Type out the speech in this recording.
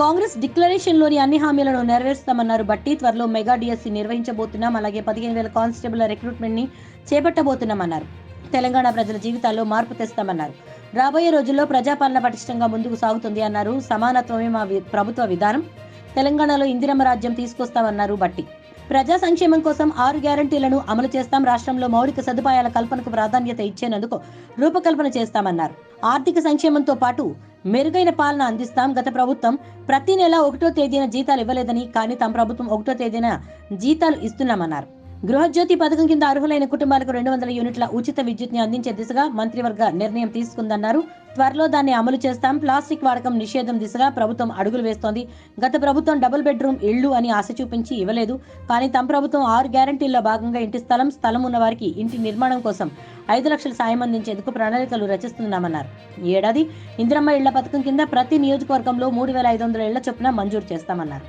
కాంగ్రెస్ డిక్లరేషన్లోని అన్ని హామీలను నెరవేరుస్తామన్నారు. బట్టి త్వరలో మెగా డిఎస్సి నిర్వహించబోతున్నాం. అలాగే పదిహేను వేల కానిస్టేబుల్ రిక్రూట్మెంట్ని చేపట్టబోతున్నామన్నారు. తెలంగాణ ప్రజల జీవితాల్లో మార్పు తెస్తామన్నారు. రాబోయే రోజుల్లో ప్రజాపాలన పటిష్టంగా ముందుకు సాగుతుంది అన్నారు. సమానత్వమే మా ప్రభుత్వ విధానం. తెలంగాణలో ఇందిరమ్మ రాజ్యం తీసుకొస్తామన్నారు బట్టి. ప్రజా సంక్షేమం కోసం ఆరు గ్యారంటీలను అమలు చేస్తాం. రాష్ట్రంలో మౌలిక సదుపాయాల కల్పనకు ప్రాధాన్యత ఇచ్చేందుకు రూపకల్పన చేస్తామన్నారు. ఆర్థిక సంక్షేమంతో పాటు మెరుగైన పాలన అందిస్తాం గత ప్రభుత్వం. ప్రతి నెల ఒకటో తేదీన జీతాలు ఇవ్వలేదని కానీ తమ ప్రభుత్వం ఒకటో తేదీన జీతాలు ఇస్తున్నామన్నారు. గృహజ్యోతి పథకం కింద అర్హులైన కుటుంబాలకు రెండు వందల యూనిట్ల ఉచిత విద్యుత్ని అందించే దిశగా మంత్రివర్గ నిర్ణయం తీసుకుందన్నారు. త్వరలో దాన్ని అమలు చేస్తాం. ప్లాస్టిక్ వాడకం నిషేధం దిశగా ప్రభుత్వం అడుగులు వేస్తోంది. గత ప్రభుత్వం డబుల్ బెడ్రూమ్ ఇళ్ళు అని ఆశ చూపించి ఇవ్వలేదు. కానీ తమ ప్రభుత్వం ఆరు గ్యారంటీల్లో భాగంగా ఇంటి స్థలం స్థలం ఉన్న వారికి ఇంటి నిర్మాణం కోసం ఐదు లక్షల సాయం అందించేందుకు ప్రణాళికలు రచిస్తున్నామన్నారు. ఈ ఏడాది ఇందిరమ్మ ఇళ్ళ పథకం కింద ప్రతి నియోజకవర్గంలో మూడు వేల ఐదు వందల ఇళ్ళ చొప్పున మంజూరు చేస్తామన్నారు.